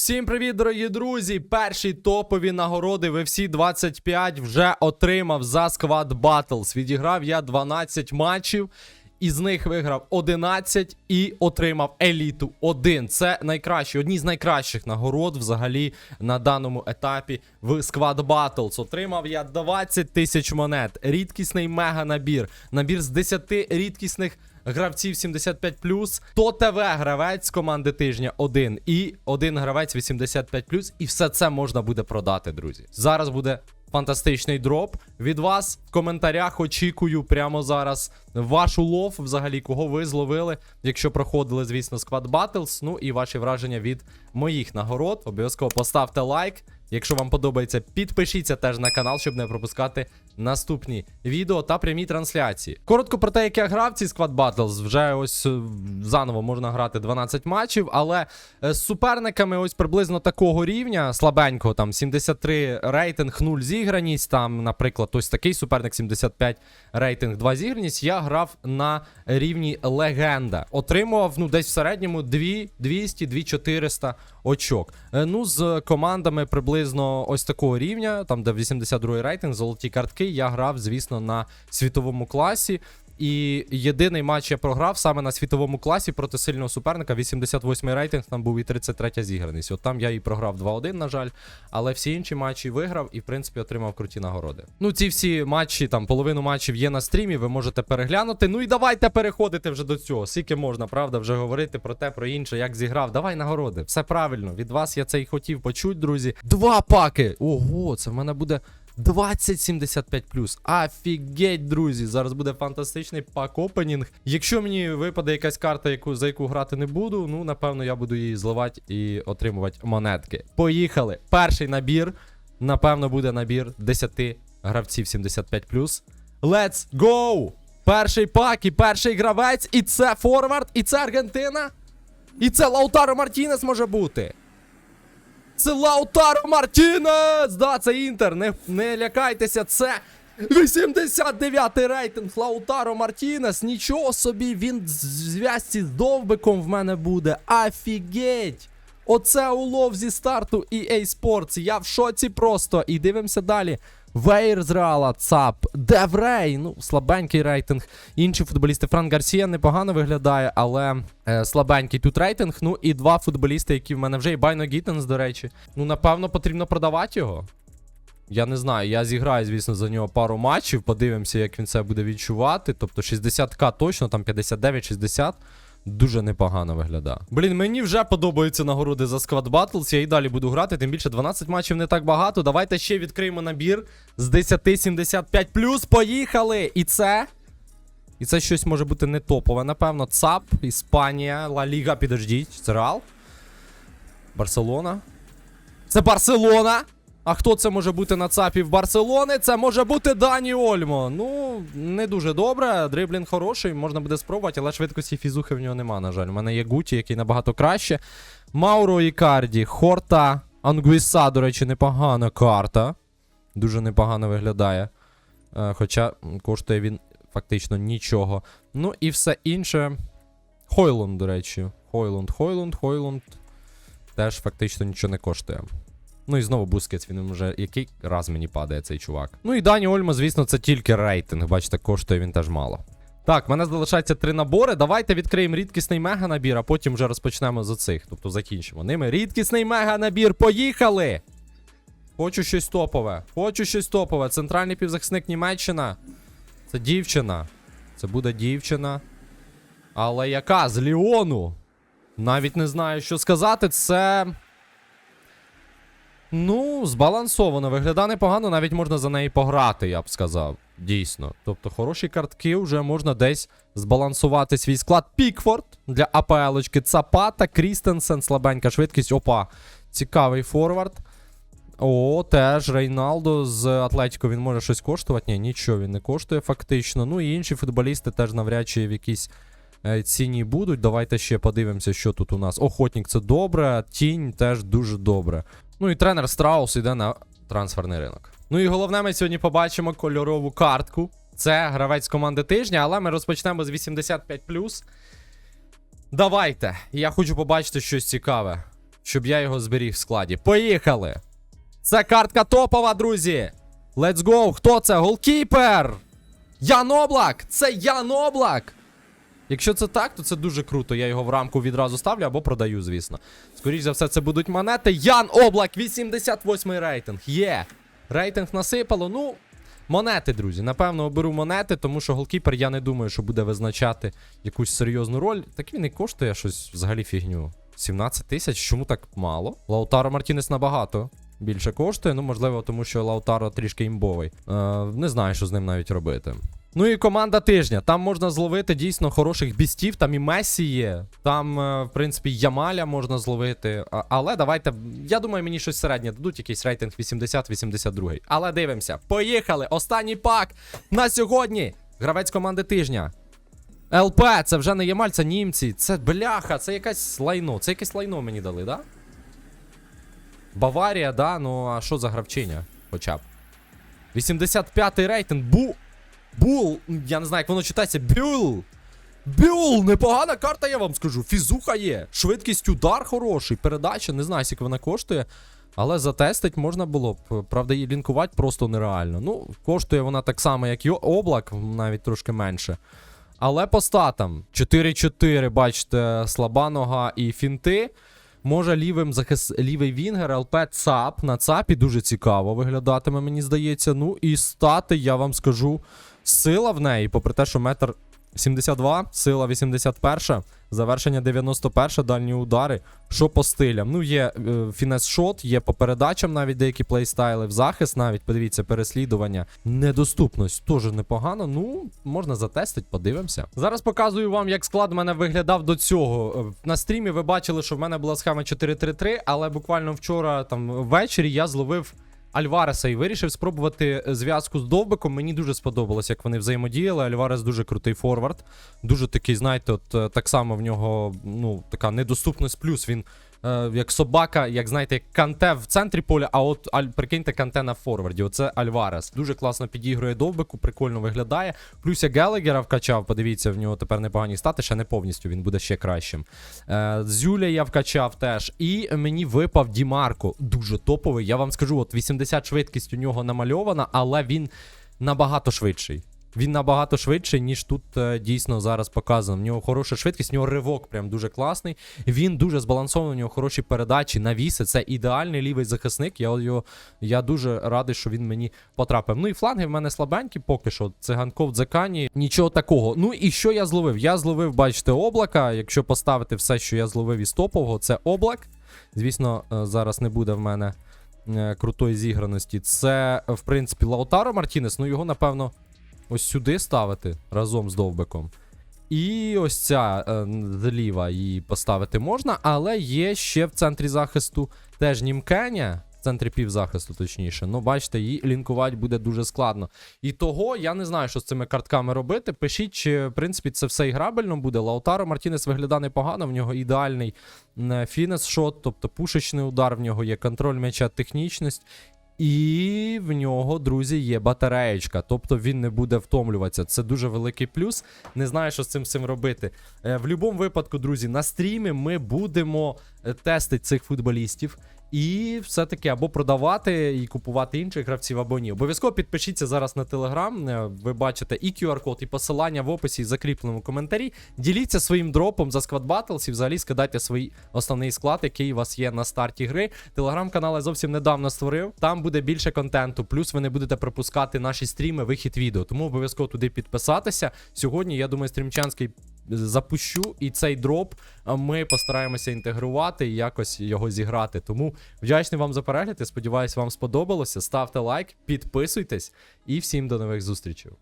Всім привіт, дорогі друзі! Перші топові нагороди в FC 25 вже отримав за Squad Battles. Відіграв я 12 матчів, із них виграв 11 і отримав еліту 1. Це найкращі, одні з найкращих нагород взагалі на даному етапі в Squad Battles. Отримав я 20 тисяч монет, рідкісний мега набір, набір з 10 рідкісних гравців 75+, то ТВ гравець команди тижня 1 і один гравець 85+, і все це можна буде продати, друзі. Зараз буде фантастичний дроп. Від вас в коментарях очікую прямо зараз ваш улов, взагалі, кого ви зловили, якщо проходили, звісно, Squad Battles. Ну і ваші враження від моїх нагород. Обов'язково поставте лайк. Якщо вам подобається, підпишіться теж на канал, щоб не пропускати наступні відео та прямі трансляції. Коротко про те, як я грав ці Squad Battles, вже ось е, заново можна грати 12 матчів, але е, з суперниками ось приблизно такого рівня, слабенького, там 73 рейтинг, 0 зіграність, там, наприклад, ось такий суперник 75 рейтинг, 2 зіграність, я грав на рівні легенда. Отримував ну, десь в середньому 2 200 2400 очок. Е, Ну, з командами приблизно ось такого рівня, там де 82 рейтинг, золоті картки, я грав, звісно, на світовому класі. І єдиний матч я програв саме на світовому класі проти сильного суперника. 88 рейтинг, там був і 33 зіграність. От там я і програв 2-1, на жаль. Але всі інші матчі виграв і, в принципі, отримав круті нагороди. Ну, ці всі матчі, там половину матчів є на стрімі, ви можете переглянути. Ну і давайте переходити вже до цього. Скільки можна, правда, вже говорити про те, про інше, як зіграв. Давай нагороди. Все правильно. Від вас я це і хотів почути, друзі. Два паки! Ого, це в мене буде. 2075 Офігеть, друзі! Зараз буде фантастичний пак опенінг. Якщо мені випаде якась карта, яку, за яку грати не буду, ну напевно я буду її зливати і отримувати монетки. Поїхали. Перший набір. Напевно, буде набір 10 гравців 75 Let's go! Перший пак і перший гравець, і це форвард, і це Аргентина. І це Лаутаро Мартінес може бути. Це Лаутаро Мартінес! Да, це Інтер. Не, не лякайтеся, це 89-й рейтинг Лаутаро Мартінес. Нічого собі, він зв'язці з довбиком в мене буде. Офігеть! Оце улов зі старту EA Sports. Я в шоці просто. І дивимося далі. Вейр з ЦАП, Деврей, ну, слабенький рейтинг. Інші футболісти. Франк Гарсія непогано виглядає, але е, слабенький тут рейтинг. Ну і два футболісти, які в мене вже і Байно Гіттенс, до речі. Ну, напевно, потрібно продавати його. Я не знаю, я зіграю, звісно, за нього пару матчів, подивимося, як він це буде відчувати. Тобто 60к точно, там 59-60. Дуже непогано виглядає. Блін, мені вже подобаються нагороди за Squad Battles. Я і далі буду грати, тим більше 12 матчів не так багато. Давайте ще відкриємо набір з 10-75 Поїхали! І це. І це щось може бути не топове, напевно. ЦАП, Іспанія, Ла Ліга, підождіть. Це Реал? Барселона. Це Барселона! А хто це може бути на ЦАПі в Барселони? Це може бути Дані Ольмо. Ну, не дуже добре. Дриблінг хороший, можна буде спробувати, але швидкості фізухи в нього нема, на жаль. У мене є Гуті, який набагато краще. Мауро Ікарді, Хорта, Ангуіса, до речі, непогана карта. Дуже непогано виглядає. Е, хоча коштує він фактично нічого. Ну і все інше. Хойлунд, до речі. Хойлунд, Хойлунд, Хойлунд. Теж фактично нічого не коштує. Ну і знову Бускетс, він вже який раз мені падає цей чувак. Ну і Дані Ольмо, звісно, це тільки рейтинг. Бачите, коштує він теж мало. Так, в мене залишається три набори. Давайте відкриємо рідкісний мега набір, а потім вже розпочнемо з оцих. Тобто закінчимо ними. Рідкісний мега набір. Поїхали! Хочу щось топове. Хочу щось топове. Центральний півзахисник Німеччина. Це дівчина. Це буде дівчина. Але яка? З Ліону. Навіть не знаю, що сказати. Це. Ну, збалансовано. Виглядає непогано, навіть можна за неї пограти, я б сказав. Дійсно. Тобто, хороші картки вже можна десь збалансувати свій склад. Пікфорд для АПЛочки. Цапата, Крістенсен, слабенька швидкість. Опа. Цікавий форвард. О, теж Рейналдо з Атлетіко він може щось коштувати. Ні, нічого він не коштує фактично. Ну і інші футболісти теж навряд чи в якійсь е, ціні будуть. Давайте ще подивимося, що тут у нас. Охотник це добре, тінь теж дуже добре. Ну і тренер Страус іде на трансферний ринок. Ну і головне, ми сьогодні побачимо кольорову картку. Це гравець команди тижня, але ми розпочнемо з 85. Давайте. Я хочу побачити щось цікаве. щоб я його зберіг в складі. Поїхали! Це картка топова, друзі! Let's go! Хто це? Голкіпер! Ян Облак! Це Ян Облак! Якщо це так, то це дуже круто. Я його в рамку відразу ставлю або продаю, звісно. Скоріше за все, це будуть монети. Ян Облак, 88 рейтинг. Є. Рейтинг насипало. Ну, монети, друзі. Напевно, оберу монети, тому що голкіпер, я не думаю, що буде визначати якусь серйозну роль. Так він і коштує щось взагалі фігню. 17 тисяч, чому так мало? Лаутаро Мартінес набагато більше коштує. Ну, можливо, тому що Лаутаро трішки імбовий. Е, не знаю, що з ним навіть робити. Ну і команда тижня. Там можна зловити дійсно хороших бістів. Там і Месі є. Там, е, в принципі, Ямаля можна зловити. Але давайте. Я думаю, мені щось середнє дадуть, якийсь рейтинг 80-82. Але дивимося. Поїхали! Останній пак на сьогодні. Гравець команди тижня. ЛП, це вже не Ямаль, це німці. Це бляха, це якась лайно. Це якесь лайно мені дали, да? Баварія, да? Ну а що за гравчиня? Хоча б. 85-й рейтинг. Бу. Бул. Я не знаю, як воно читається. Бюл. Бюл! Непогана карта, я вам скажу. Фізуха є. Швидкість удар хороший. Передача, не знаю, скільки вона коштує. Але затестить можна було б. Правда, її лінкувати просто нереально. Ну, коштує вона так само, як і облак, навіть трошки менше. Але по статам 4-4, бачите, слаба нога і фінти. Може лівим захис... лівий Вінгер, ЛП ЦАП. На ЦАПі дуже цікаво виглядатиме, мені здається. Ну і стати, я вам скажу, сила в неї, попри те, що метр 72, сила 81, завершення 91, дальні удари. Що по стилям? Ну, є е, фінес-шот, є по передачам навіть деякі плейстайли, в захист навіть, подивіться, переслідування. Недоступність теж непогано. Ну, можна затестити, подивимося. Зараз показую вам, як склад в мене виглядав до цього. Е, На стрімі ви бачили, що в мене була схема 4-3-3, але буквально вчора, там ввечері, я зловив. Альвареса і вирішив спробувати е, зв'язку з Довбиком. Мені дуже сподобалось, як вони взаємодіяли. Альварес дуже крутий форвард. Дуже такий, знаєте, от е, так само в нього ну, така недоступність плюс. Він як собака, як знаєте, канте в центрі поля, а от аль, прикиньте канте на форварді. Оце Альварес. Дуже класно підігрує Довбику, прикольно виглядає. Плюс я Гелегера вкачав. Подивіться, в нього тепер непогані стати, ще не повністю, він буде ще кращим. Е, Зюля я вкачав теж. І мені випав Дімарко. Дуже топовий. Я вам скажу, от 80 швидкість у нього намальована, але він набагато швидший. Він набагато швидший, ніж тут е, дійсно зараз показано. В нього хороша швидкість, в нього ривок прям дуже класний. Він дуже збалансований, у нього хороші передачі, навіси. Це ідеальний лівий захисник. Я, його, я дуже радий, що він мені потрапив. Ну і фланги в мене слабенькі поки що. Циганков, Дзекані, нічого такого. Ну і що я зловив? Я зловив, бачите, облака. Якщо поставити все, що я зловив із топового, це облак. Звісно, е, зараз не буде в мене е, крутої зіграності. Це, в принципі, Лаутаро Мартінес. Ну його, напевно, ось сюди ставити разом з довбиком. І ось ця е, зліва її поставити можна, але є ще в центрі захисту теж Німкеня. В центрі півзахисту, точніше. Ну, бачите, її лінкувати буде дуже складно. І того я не знаю, що з цими картками робити. Пишіть, чи в принципі це все іграбельно буде. Лаутаро Мартінес виглядає непогано, в нього ідеальний фінес-шот, тобто пушечний удар, в нього є контроль м'яча, технічність. І в нього, друзі, є батареєчка, тобто він не буде втомлюватися. Це дуже великий плюс. Не знаю, що з цим всім робити. Е, в будь-якому випадку, друзі, на стрімі ми будемо е, тестити цих футболістів. І все-таки або продавати і купувати інших гравців, або ні. Обов'язково підпишіться зараз на телеграм. Ви бачите і QR-код, і посилання в описі і закріпленому коментарі. Діліться своїм дропом за Squad Battles і взагалі скидайте свій основний склад, який у вас є на старті гри. Телеграм-канал я зовсім недавно створив. Там буде більше контенту. Плюс ви не будете пропускати наші стріми, вихід відео. Тому обов'язково туди підписатися. Сьогодні, я думаю, стрімчанський запущу і цей дроп ми постараємося інтегрувати і якось його зіграти. Тому вдячний вам за перегляд. Я сподіваюся, вам сподобалося. Ставте лайк, підписуйтесь і всім до нових зустрічей.